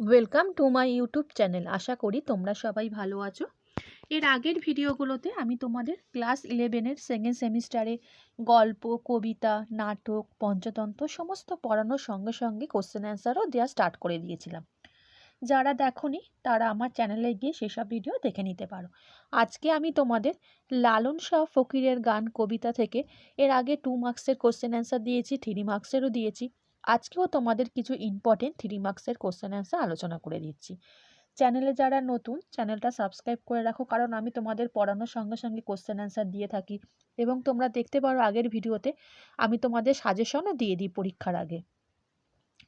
Welcome to my YouTube channel আশা করি তোমরা সবাই ভালো আছো। এর আগের ভিডিওগুলোতে আমি তোমাদের ক্লাস ইলেভেনের সেকেন্ড সেমিস্টারে গল্প, কবিতা, নাটক, পঞ্চতন্ত্র সমস্ত পড়ানোর সঙ্গে সঙ্গে কোশ্চেন অ্যান্সারও দেওয়া স্টার্ট করে দিয়েছিলাম। যারা দেখনি, তারা আমার চ্যানেলে গিয়ে সেসব ভিডিও দেখে নিতে পারো। আজকে আমি তোমাদের লালন শাহ ফকিরের গান, কবিতা থেকে এর আগে টু মার্কসের কোশ্চেন অ্যান্সার দিয়েছি থ্রি মার্কসেরও দিয়েছি। আজকেও তোমাদের কিছু ইম্পর্টেন্ট থ্রি মার্কসের কোশ্চেন অ্যান্সার আলোচনা করে দিচ্ছি। চ্যানেলে যারা নতুন চ্যানেলটা সাবস্ক্রাইব করে রাখো, কারণ আমি তোমাদের পড়ানোর সঙ্গে সঙ্গে কোশ্চেন অ্যান্সার দিয়ে থাকি এবং তোমরা দেখতে পারো আগের ভিডিওতে আমি তোমাদের সাজেশনও দিয়ে দিই পরীক্ষার আগে।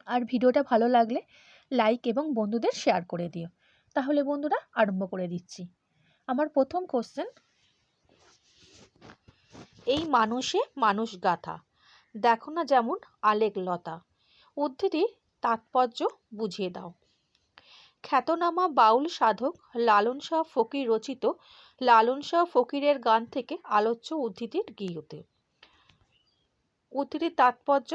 আর ভিডিওটা ভালো লাগলে লাইক এবং বন্ধুদের শেয়ার করে দিও। তাহলে বন্ধুরা আরম্ভ করে দিচ্ছি। আমার প্রথম কোশ্চেন এই মানুষে মানুষ গাথা। দেখো না যেমন আলেক লতা। উদ্ধৃতির তাৎপর্য বুঝিয়ে দাও। খ্যাতনামা বাউল সাধক লালন শাহ ফকির রচিত লালন শাহ ফকিরের গান থেকে আলোচ্য উদ্ধৃতির গৃহতে উদ্ধৃতির তাৎপর্য,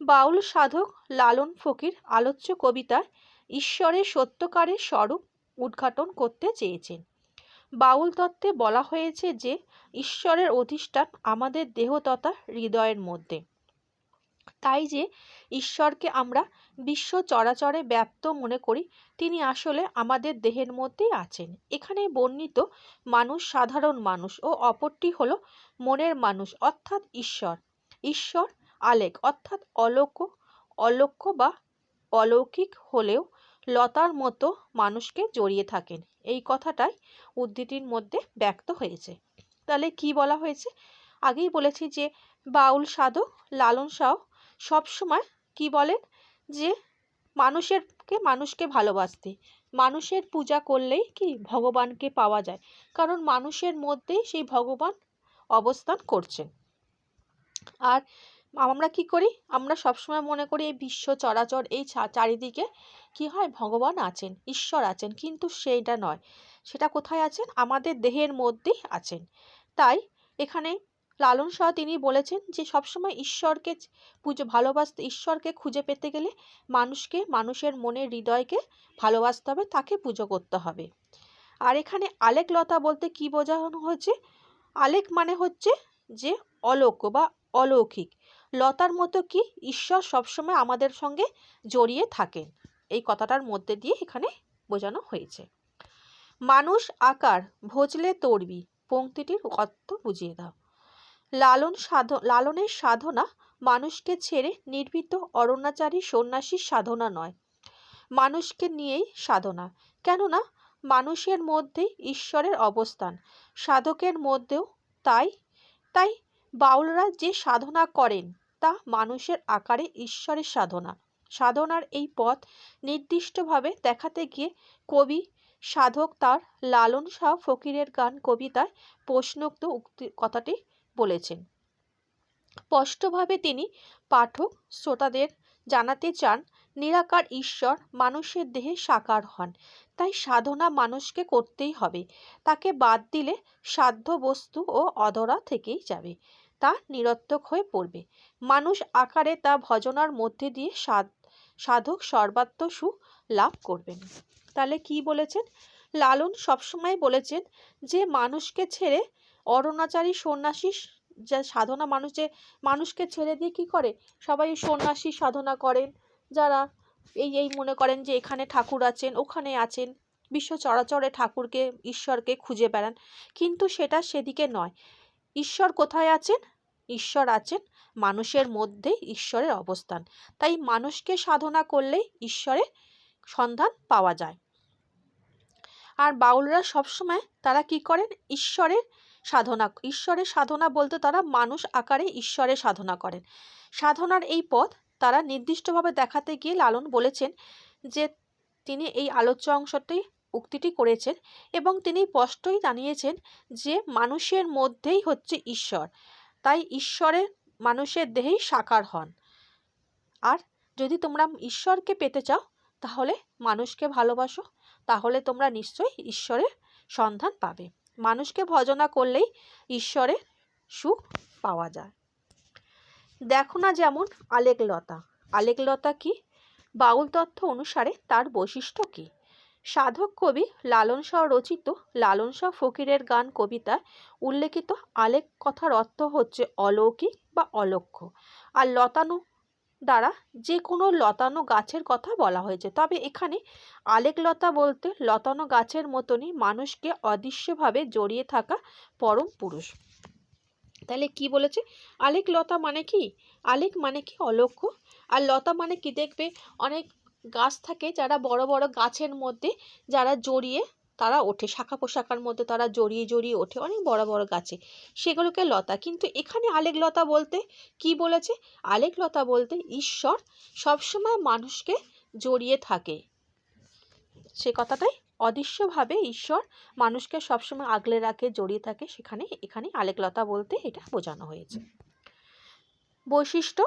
বাউল সাধক লালন ফকির আলোচ্য কবিতায় ঈশ্বরের সত্যকারের স্বরূপ উদ্ঘাটন করতে চেয়েছেন। বাউল তত্ত্বে বলা হয়েছে যে, ঈশ্বরের অধিষ্ঠান আমাদের দেহ তথা হৃদয়ের মধ্যে। তাই যে, ঈশ্বরকে আমরা বিশ্ব চরাচরে ব্যাপ্ত মনে করি, তিনি আসলে আমাদের দেহের মধ্যেই আছেন। এখানে বর্ণিত মানুষ সাধারণ মানুষ ও অপরটি হল মনের মানুষ, অর্থাৎ ঈশ্বর। ঈশ্বর আলেক অর্থাৎ অলৌক অলক্ষ্য বা অলৌকিক হলেও লতার মতো মানুষকে জড়িয়ে থাকেন। এই কথাটাই উদ্ধৃতির মধ্যে ব্যক্ত হয়েছে। তাহলে কি বলা হয়েছে? আগেই বলেছি যে বাউল সাধক লালন শাহ সবসময় কি বলেন? যে মানুষেরকে মানুষকে ভালোবাসতে, মানুষের পূজা করলেই কি ভগবানকে পাওয়া যায়? কারণ মানুষের মধ্যেই সেই ভগবান অবস্থান করছেন। আর আমরা কি করি? আমরা সবসময় মনে করি এই বিশ্ব চরাচর এই চারিদিকে কি হয়? ভগবান আছেন, ঈশ্বর আছেন, কিন্তু সেইটা নয়। সেটা কোথায় আছেন? আমাদের দেহের মধ্যেই আছেন। তাই এখানে লালন শাহ তিনি বলেছেন যে, সবসময় ঈশ্বরকে পুজো, ভালোবাসতে, ঈশ্বরকে খুঁজে পেতে গেলে মানুষকে, মানুষের মনের হৃদয়কে ভালোবাসতে হবে, তাকে পুজো করতে হবে। আর এখানে আলেক লতা বলতে কি বোঝানো হচ্ছে আলেক মানে হচ্ছে যে অলৌক্য বা অলৌকিক। লতার মতো কি ঈশ্বর সবসময় আমাদের সঙ্গে জড়িয়ে থাকেন? এই কথাটার মধ্যে দিয়ে এখানে বোঝানো হয়েছে। মানুষ আকার, ভজলে তরবি পংক্তিটির অর্থ বুঝিয়ে দাও। লালন সাধ, লালনের সাধনা মানুষকে ছেড়ে নির্ভীত অরণ্যাচারী সন্ন্যাসীর সাধনা নয়। মানুষকে নিয়েই সাধনা। কেননা মানুষের মধ্যেই ঈশ্বরের অবস্থান, সাধকের মধ্যেও তাই তাই বাউলরা যে সাধনা করেন তা মানুষের আকারে ঈশ্বরের সাধনা। সাধনার এই পথ নির্দিষ্টভাবে দেখাতে গিয়ে কবি, সাধক তার লালন শাহ ফকিরের গান কবিতায় প্রশ্নোক্ত উক্তি কথাটি বলেছেন। স্পষ্টভাবে তিনি পাঠক, শ্রোতাদের জানাতে চান, নিরাকার ঈশ্বর মানুষের দেহে সাকার হন, তাই সাধনা মানুষকে করতেই হবে। তাকে বাদ দিলে সাধ্য বস্তু ও অধরা থেকেই যাবে। তা নিরর্থক হয়ে পড়বে। মানুষ আকারে তা ভজনার মধ্যে দিয়ে সাধ, সাধক সর্বাত্ম সুখ লাভ করবেন। তাহলে কি বলেছেন? লালন সবসময় বলেছেন যে, মানুষকে ছেড়ে অরণাচারী সন্ন্যাসী যা সাধনা মানুষ যে, মানুষকে ছেড়ে দিয়ে কি করে? সবাই সন্ন্যাসী সাধনা করেন। যারা এই এই মনে করেন যে, এখানে ঠাকুর আছেন, ওখানে আছেন, বিশ্ব চরাচরে ঠাকুরকে, ঈশ্বরকে খুঁজে বেড়ান। কিন্তু সেটা সেদিকে নয়। ঈশ্বর কোথায় আছেন? ঈশ্বর আছেন, মানুষের মধ্যে ঈশ্বরের অবস্থান। তাই মানুষকে সাধনা করলেই ঈশ্বরের সন্ধান পাওয়া যায়। আর বাউলরা সবসময় তারা কি করেন? ঈশ্বরের সাধনা ঈশ্বরের সাধনা বলতে তারা মানুষ আকারে ঈশ্বরের সাধনা করেন। সাধনার এই পথ তারা নির্দিষ্টভাবে দেখাতে গিয়ে লালন বলেছেন যে তিনি এই আলোচ্য অংশটি, উক্তিটি করেছেন এবং তিনি স্পষ্টই জানিয়েছেন যে মানুষের মধ্যেই হচ্ছে ঈশ্বর। তাই ঈশ্বরের মানুষের দেহেই সাকার হন। আর যদি তোমরা ঈশ্বরকে পেতে চাও, তাহলে মানুষকে ভালোবাসো, তাহলে তোমরা নিশ্চয়ই ঈশ্বরের সন্ধান পাবে। মানুষকে ভজনা করলেই ঈশ্বরের সুখ পাওয়া যায়। দেখো না যেমন আলেকলতা আলেকলতা কি? বাউল তথ্য অনুসারে তার বৈশিষ্ট্য কী? সাধক কবি লালন শাহ রচিত লালন শাহ ফকিরের গান কবিতায় উল্লেখিত আলেক কথার অর্থ হচ্ছে অলৌকিক বা অলক্ষ্য। আর লতানো দ্বারা যে কোনো লতানো গাছের কথা বলা হয়েছে। তবে এখানে আলেক লতা বলতে লতানো গাছের মতনই মানুষকে অদৃশ্যভাবে জড়িয়ে থাকা পরম পুরুষ। তাহলে কি বলেছে? আলেক লতা মানে কি? আলেক মানে কি অলক্ষ্য? আর লতা মানে কি? দেখবে অনেক গাছ থাকে যারা বড় বড় গাছের মধ্যে যারা জড়িয়ে তারা ওঠে, শাখা পোশাকার মধ্যে তারা জড়িয়ে জড়িয়ে ওঠে অনেক বড় বড় গাছে। সেগুলোকে লতা। কিন্তু এখানে আলেক লতা বলতে কি বলেছে? আলেক লতা বলতে ঈশ্বর সবসময় মানুষকে জড়িয়ে থাকে। সে কথাটাই অদৃশ্যভাবে ঈশ্বর মানুষকে সবসময় আগলে রাখে, জড়িয়ে থাকে। সেখানে এখানে আলেকলতা বলতে এটা বোঝানো হয়েছে। বৈশিষ্ট্য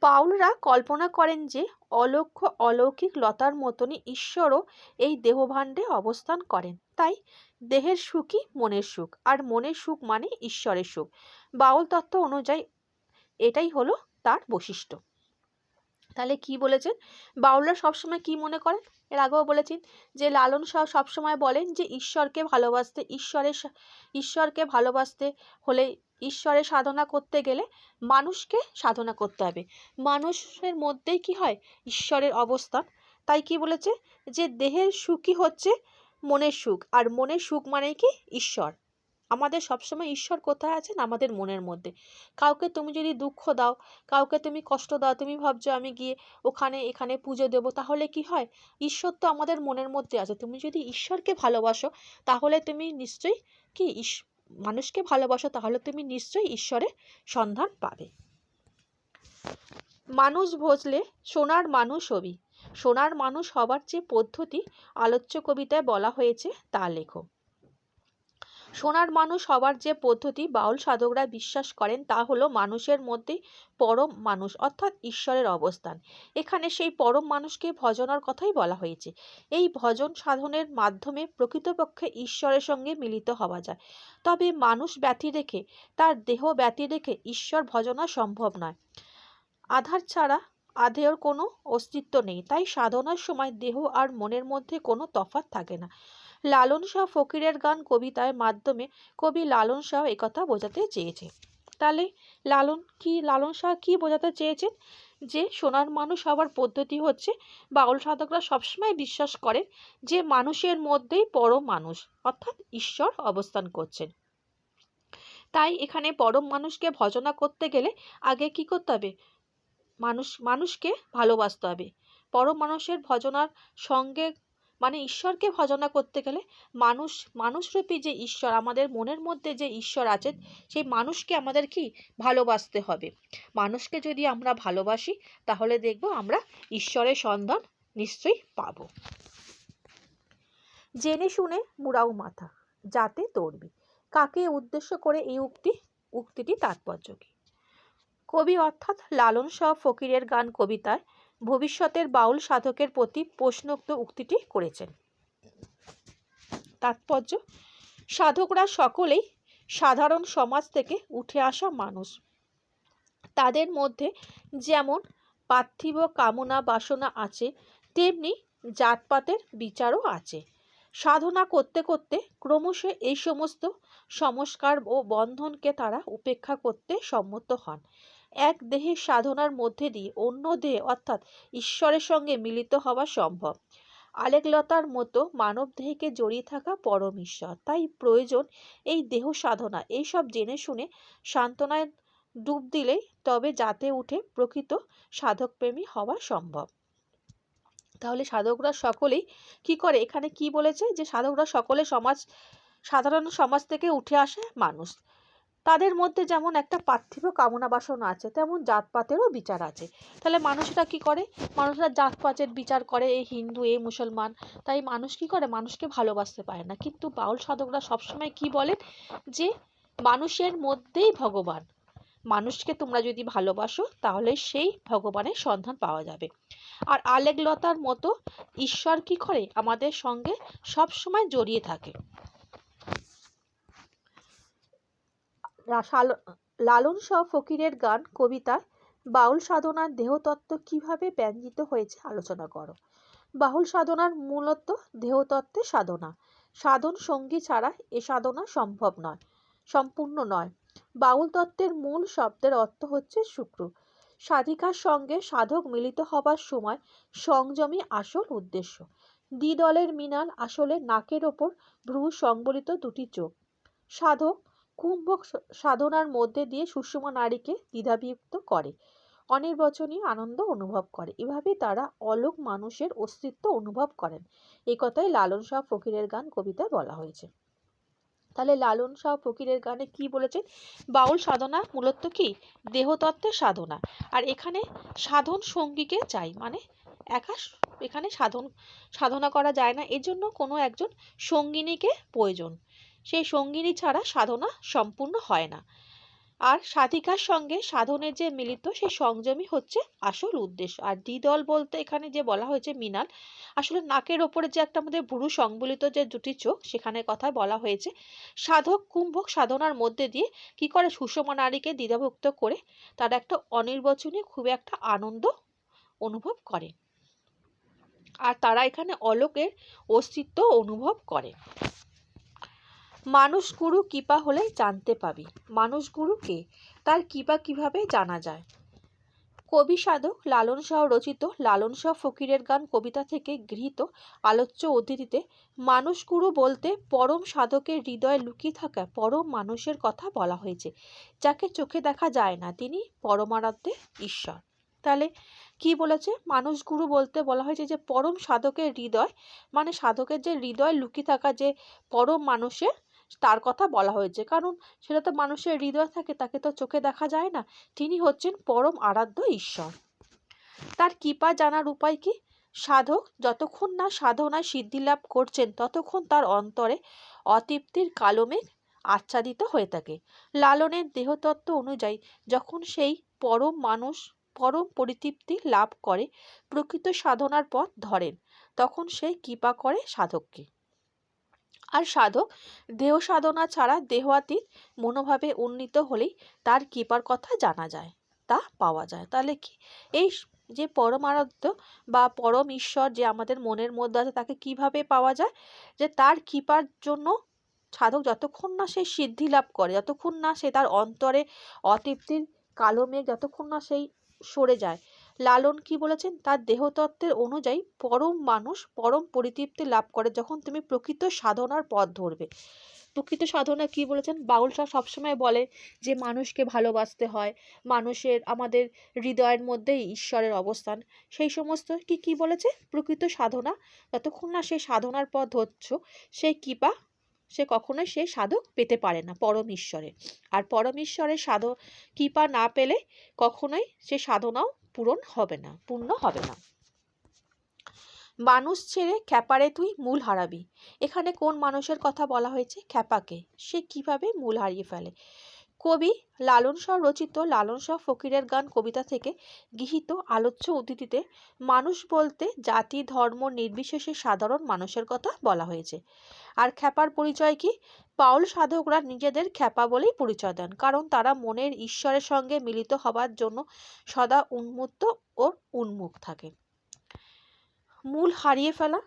বাউলরা কল্পনা করেন যে অলক্ষ্য অলৌকিক লতার মতনই ঈশ্বরও এই দেহভাণ্ডে অবস্থান করেন। তাই দেহের সুখই মনের সুখ, আর মনের সুখ মানে ঈশ্বরের সুখ। বাউল তত্ত্ব অনুযায়ী এটাই হলো তার বৈশিষ্ট্য। তাহলে কি বলেছেন? বাউলরা সবসময় কি মনে করেন? এর আগেও বলেছেন যে লালন শাহ সবসময় বলেন যে ঈশ্বরকে ভালোবাসতে, ঈশ্বরের ঈশ্বরকে ভালোবাসতে হলে ঈশ্বরের সাধনা করতে গেলে মানুষকে সাধনা করতে হবে। মানুষের মধ্যেই কি হয়? ঈশ্বরের অবস্থান তাই কি বলেছে? যে দেহের সুখই হচ্ছে মনের সুখ। আর মনের সুখ মানে কি? ঈশ্বর। আমাদের সবসময় ঈশ্বর কোথায় আছেন? আমাদের মনের মধ্যে। কাউকে তুমি যদি দুঃখ দাও, কাউকে তুমি কষ্ট দাও, তুমি ভাবছ আমি গিয়ে ওখানে এখানে পুজো দেবো, তাহলে কি হয়? ঈশ্বর তো আমাদের মনের মধ্যে আছে। তুমি যদি ঈশ্বরকে ভালোবাসো, তাহলে তুমি নিশ্চয়ই কি? মানুষকে ভালোবাসো, তাহলে তুমি নিশ্চয়ই ঈশ্বরের সন্ধান পাবে। মানুষ ভজলে সোনার মানুষ হবি। সোনার মানুষ হবার যে পদ্ধতি আলোচ্য কবিতায় বলা হয়েছে তা লেখো। সোনার মানুষ হবার যে পদ্ধতি বাউল সাধকরা বিশ্বাস করেন তা হলো মানুষের মধ্যে পরম মানুষ, অর্থাৎ ঈশ্বরের অবস্থান। এখানে সেই পরম মানুষকে ভজনার কথাই বলা হয়েছে। এই ভজন সাধনের মাধ্যমে প্রকৃতপক্ষে ঈশ্বরের সঙ্গে মিলিত হওয়া যায়। তবে মানুষ ব্যথি রেখে, তার দেহ ব্যথি রেখে ঈশ্বর ভজনা সম্ভব নয়। আধার ছাড়া আধেয়র কোনো অস্তিত্ব নেই। তাই সাধনার সময় দেহ আর মনের মধ্যে কোনো তফাৎ থাকে না। লালন শাহ ফকিরের গান কবিতার মাধ্যমে কবি লালন শাহ একথা বোঝাতে চেয়েছে। তাহলে লালন কি, লালন শাহ কি বোঝাতে চেয়েছেন? যে সোনার মানুষ হওয়ার পদ্ধতি হচ্ছে, বাউল সাধকরা সবসময় বিশ্বাস করেন যে মানুষের মধ্যেই পরম মানুষ, অর্থাৎ ঈশ্বর অবস্থান করছেন। তাই এখানে পরম মানুষকে ভজনা করতে গেলে আগে কি করতে হবে? মানুষ, মানুষকে ভালোবাসতে হবে। পরম মানুষের ভজনার সঙ্গে মানে ঈশ্বরকে ভজনা করতে গেলে মানুষ মানুষরূপী যে ঈশ্বর, আমাদের মনের মধ্যে যে ঈশ্বর আছেন সেই মানুষকে আমাদের কি? ভালোবাসতে হবে। মানুষকে যদি আমরা ভালোবাসি, তাহলে দেখব আমরা ঈশ্বরের সন্ধান নিশ্চয়ই পাব। জেনে শুনে মুড়াও মাথা, যাতে তরবি। কাকে উদ্দেশ্য করে এই উক্তি, উক্তিটি তাৎপর্য কি? কবি অর্থাৎ লালন শাহ ফকিরের গান কবিতায় ভবিষ্যতের বাউল সাধকের প্রতি প্রশ্নোক্ত উক্তিটি করেছেন। তাৎপর্য, সাধকরা সকলেই সাধারণ সমাজ থেকে উঠে আসা মানুষ। তাদের মধ্যে যেমন পার্থিব কামনা বাসনা আছে, তেমনি জাতপাতের বিচারও আছে। সাধনা করতে করতে ক্রমশ এই সমস্ত সংস্কার ও বন্ধনকে তারা উপেক্ষা করতে সম্মত হন। এক দেহের সাধনার মধ্যে দিয়ে অন্য দেহে অর্থাৎ ঈশ্বরের সঙ্গে মিলিত হওয়া সম্ভব। আলেকলতার মতো মানব দেহকে জড়িয়ে থাকা পরম ঈশ্বর। তাই প্রয়োজন এই দেহ সাধনা। এইসব জেনে শুনে সান্ত্বনায় ডুব দিলেই তবে যাতে উঠে প্রকৃত সাধকপ্রেমী হওয়া সম্ভব। তাহলে সাধকরা সকলেই কি করে? এখানে কি বলেছে? যে সাধকরা সকলে সমাজ, সাধারণ সমাজ থেকে উঠে আসে মানুষ। তাদের মধ্যে যেমন একটা পার্থিব কামনা বাসনা আছে, তেমন জাতপাতেরও বিচার আছে। তাহলে মানুষরা কি করে? মানুষরা জাতপাতের বিচার করে এই হিন্দু এই মুসলমান। তাই মানুষ কি করে? মানুষকে ভালোবাসতে পারে না। কিন্তু বাউল সাধকরা সবসময় কি বলেন? যে মানুষের মধ্যেই ভগবান। মানুষকে তোমরা যদি ভালোবাসো, তাহলে সেই ভগবানের সন্ধান পাওয়া যাবে। আর আলেগলতার মতো ঈশ্বর কি করে? আমাদের সঙ্গে সব সময় জড়িয়ে থাকে। লালন শাহ ফকিরের গান কবিতা বাউল সাধনার দেহতত্ত্ব কীভাবে ব্যঞ্জিত হয়েছে আলোচনা করো। বাউল সাধনার মূলত দেহতত্ত্বের সাধনা। সাধন সঙ্গী ছাড়া এ সাধনা সম্ভব নয়, সম্পূর্ণ নয়। বাউল তত্ত্বের মূল শব্দের অর্থ হচ্ছে শুক্র। সাধিকার সঙ্গে সাধক মিলিত হবার সময় সংযমী আসল উদ্দেশ্য। দ্বিদলের মিনাল আসলে নাকের ওপর ভ্রু সংবলিত দুটি চোখ। সাধক কুম্ভক সাধনার মধ্যে দিয়ে সুষমা নারীকে দ্বিধাবিযুক্ত করে। অনির্বচনীয় আনন্দ অনুভব করে। এভাবে তারা অলোক মানুষের অস্তিত্ব অনুভব করেন। এই কথাই লালন শাহ ফকিরের গান কবিতায় বলা হয়েছে। তাহলে লালন শাহ ফকিরের গানে কি বলেছেন? বাউল সাধনা মূলত কি? দেহতত্ত্বের সাধনা। আর এখানে সাধন সঙ্গীকে চাই। মানে একা এখানে সাধন, সাধনা করা যায় না। এজন্য কোনো একজন সঙ্গিনীকে প্রয়োজন। সেই সঙ্গিনী ছাড়া সাধনা সম্পূর্ণ হয় না। আর সাধিকার সঙ্গে সাধনের যে মিলিত সেই সংযমই হচ্ছে আসল উদ্দেশ্য। আর দ্বিদল বলতে এখানে যে বলা হয়েছে মিনাল আসলে নাকের ওপরে যে একটা আমাদের ভুরু সংবলিত যে দুটি চোখ, সেখানে কথা বলা হয়েছে, সাধক কুম্ভক সাধনার মধ্যে দিয়ে কি করে সুষমা নারীকে দ্বিধাভুক্ত করে, তারা একটা অনির্বচনীয় খুব একটা আনন্দ অনুভব করে। আর তারা এখানে অলোকের অস্তিত্ব অনুভব করে। মানুষ গুরু কৃপা হলে জানতে পাবি। মানুষ গুরু কে? তার কৃপা কীভাবে জানা যায়? কবি সাধক লালন শাহ রচিত লালন শাহ ফকিরের গান কবিতা থেকে গৃহীত আলোচ্য অতিথিতে মানুষ গুরু বলতে পরম সাধকের হৃদয়ে লুকিয়ে থাকা পরম মানুষের কথা বলা হয়েছে, যাকে চোখে দেখা যায় না। তিনি পরমারাধ্যে ঈশ্বর। তাহলে কি বলেছে? মানুষ গুরু বলতে বলা হয়েছে যে, পরম সাধকের হৃদয় মানে সাধকের যে হৃদয় লুকিয়ে থাকা যে পরম মানুষের তার কথা বলা হয়েছে। কারণ সেটা তো মানুষের হৃদয় থাকে, তাকে তো চোখে দেখা যায় না। তিনি হচ্ছেন পরম আরাধ্য ঈশ্বর। তার কৃপা জানার উপায় কি? সাধক যতক্ষণ না সাধনায় সিদ্ধি লাভ করছেন, ততক্ষণ তার অন্তরে অতৃপ্তির কালমেঘ আচ্ছাদিত হয়ে থাকে। লালনের দেহতত্ত্ব অনুযায়ী যখন সেই পরম মানুষ পরম পরিতৃপ্তি লাভ করে, প্রকৃত সাধনার পথ ধরেন, তখন সেই কৃপা করে সাধককে। আর সাধক দেহ সাধনা ছাড়া দেহাতীত মনোভাবে উন্নীত হলেই তার কৃপার কথা জানা যায়, তা পাওয়া যায়। তাহলে কি? এই যে পরমারাধ্য বা পরম ঈশ্বর যে আমাদের মনের মধ্যে আছে, তাকে কীভাবে পাওয়া যায়? যে তার কৃপার জন্য সাধক যতক্ষণ না সে সিদ্ধি লাভ করে, যতক্ষণ না সে তার অন্তরে অতৃপ্তির কালো মেঘ, যতক্ষণ না সেই সরে যায় লালন কি বলেছেন? তার দেহতত্ত্বের অনুযায়ী পরম মানুষ পরম পরিতৃপ্তি লাভ করে যখন তুমি প্রকৃত সাধনার পথ ধরবে। প্রকৃত সাধনা কি বলেছেন? বাউল সবসময় বলে যে মানুষকে ভালোবাসতে হয়, মানুষের, আমাদের হৃদয়ের মধ্যেই ঈশ্বরের অবস্থান। সেই সমস্ত কি কি বলেছে? প্রকৃত সাধনা? যতক্ষণ না সে সাধনার পথ ধরছ সেই কৃপা, সে কখনোই সে সাধক পেতে পারে না পরম ঈশ্বরে। আর পরম ঈশ্বরের সাধ কৃপা না পেলে কখনোই সে সাধনাও পূরণ হবে না, পূর্ণ হবে না। মানুষ ছেড়ে খ্যাপারে তুই মূল হারাবি। এখানে কোন মানুষের কথা বলা হয়েছে? খ্যাপাকে। সে কীভাবে মূল হারিয়ে ফেলে? কবি লালন শাহ রচিত লালন শাহ ফকিরের গান কবিতা থেকে গৃহীত আলোচ্য অতিথিতে মানুষ বলতে জাতি, ধর্ম, নির্বিশেষে সাধারণ মানুষের কথা বলা হয়েছে। আর খ্যাপার পরিচয় কি? পাউল সাধকরা নিজেদের খ্যাপা বলেই পরিচয় দেন, কারণ তারা মনের ঈশ্বরের সঙ্গে মিলিত হবার জন্য সদা উন্মুক্ত ও উন্মুখ থাকে মূল হারিয়ে ফেলা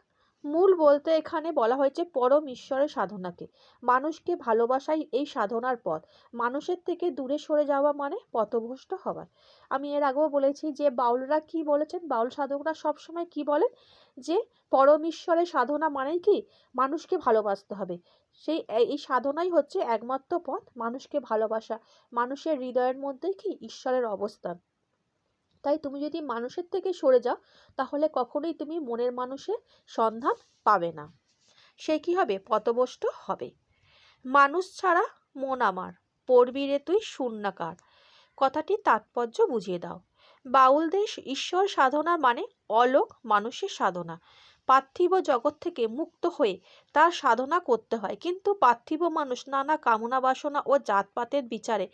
মূল বলতে এখানে বলা হয়েছে পরম ঈশ্বরের সাধনাকে। মানুষকে ভালোবাসাই এই সাধনার পথ। মানুষের থেকে দূরে সরে যাওয়া মানে পথভ্রষ্ট হওয়া। আমি এর আগেও বলেছি যে বাউলরা কি বলেছেন? বাউল সাধকরা সবসময় কি বলেন? যে পরম ঈশ্বরের সাধনা মানেই কি? মানুষকে ভালোবাসতে হবে। সেই এই সাধনাই হচ্ছে একমাত্র পথ। মানুষকে ভালোবাসা। মানুষের হৃদয়ের মধ্যেই কি? ঈশ্বরের অবস্থান। তাই তুমি যদি মানুষের থেকে সরে যাও, তাহলে কখনোই তুমি মনের মানুষের সন্ধান পাবে না। সে কি হবে? পথভ্রষ্ট হবে। মানুষ ছাড়া মন আমার। পড়বি রে তুই শূন্যাকার। কথাটি তাৎপর্য বুঝিয়ে দাও। বাউল দেশ ঈশ্বর সাধনা মানে অলোক মানুষের সাধনা। পার্থিব জগৎ থেকে মুক্ত হয়ে তার সাধনা করতে হয়। কিন্তু পার্থিব মানুষ নানা কামনা বাসনা ও জাতপাতের বিচারে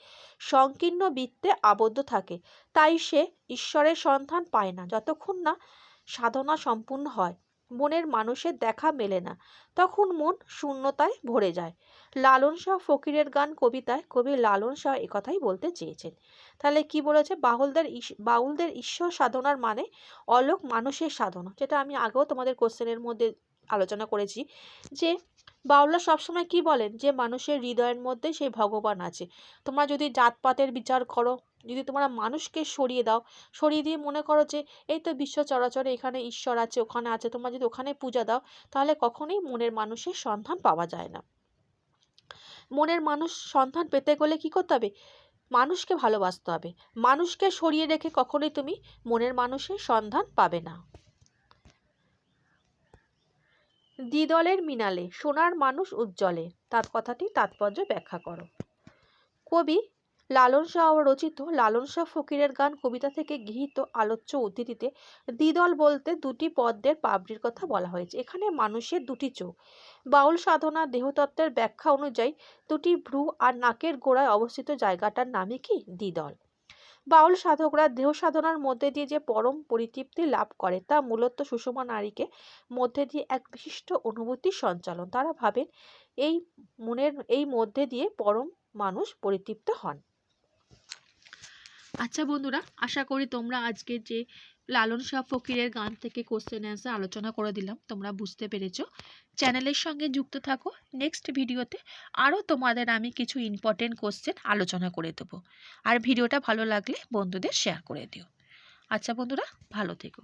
সংকীর্ণ বৃত্তে আবদ্ধ থাকে। তাই সে ঈশ্বরের সন্ধান পায় না, যতক্ষণ না সাধনা সম্পূর্ণ হয়। মনের মানুষের দেখা মেলে না। তখন মন শূন্যতায় ভরে যায়। লালন শাহ ফকিরের গান কবিতায় কবি লালন শাহ একথাই বলতে চেয়েছেন। তাহলে কি বলেছে? বাউলদের ইস- বাউলদের ঈশ্বর সাধনার মানে অলোক মানুষের সাধনা। যেটা আমি আগেও তোমাদের কোশ্চেনের মধ্যে আলোচনা করেছি যে বাউলরা সবসময় কি বলেন? যে মানুষের হৃদয়ের মধ্যে সেই ভগবান আছে। তোমরা যদি জাতপাতের বিচার করো যদি তোমরা মানুষকে সরিয়ে দাও, সরিয়ে দিয়ে মনে করো যে, এই তো বিশ্ব চরাচরে এখানে ঈশ্বর আছে, ওখানে আছে, তোমরা যদি ওখানে পূজা দাও, তাহলে কখনোই মনের মানুষের সন্ধান পাওয়া যায় না। মনের মানুষ সন্ধান পেতে গেলে কি করতে হবে? মানুষকে ভালোবাসতে হবে। মানুষকে সরিয়ে রেখে কখনোই তুমি মনের মানুষের সন্ধান পাবে না। দ্বিদলের মিনালে, সোনার মানুষ উজ্জ্বলে তার কথাটি তাৎপর্য ব্যাখ্যা করো। কবি লালন শাহ রচিত লালন শাহ ফকিরের গান কবিতা থেকে গৃহীত আলোচ্য উদ্ধৃতিতে দ্বিদল বলতে দুটি পদ্মের পাবড়ির কথা বলা হয়েছে। এখানে মানুষের দুটি চোখ। বাউল সাধনা দেহতত্ত্বের ব্যাখ্যা অনুযায়ী দুটি ভ্রু আর নাকের গোড়ায় অবস্থিত জায়গাটার নামই কি? দ্বিদল। বাউল সাধকরা দেহ সাধনার মধ্যে দিয়ে যে পরম পরিতৃপ্তি লাভ করে তা মূলত সুষমা নারীকে মধ্যে দিয়ে এক বিশিষ্ট অনুভূতির সঞ্চালন। তারা ভাবেন, এই মনের, এই মধ্যে দিয়ে পরম মানুষ পরিতৃপ্ত হন। আচ্ছা বন্ধুরা, আশা করি তোমরা আজকে যে লালন শাহ ফকিরের গান থেকে কোশ্চেন অ্যান্সার আলোচনা করে দিলাম, তোমরা বুঝতে পেরেছ। চ্যানেলের সঙ্গে যুক্ত থাকো নেক্সট ভিডিওতে আরও তোমাদের আমি কিছু ইম্পর্টেন্ট কোশ্চেন আলোচনা করে দেবো। আর ভিডিওটা ভালো লাগলে বন্ধুদের শেয়ার করে দিও। আচ্ছা বন্ধুরা, ভালো থেকো।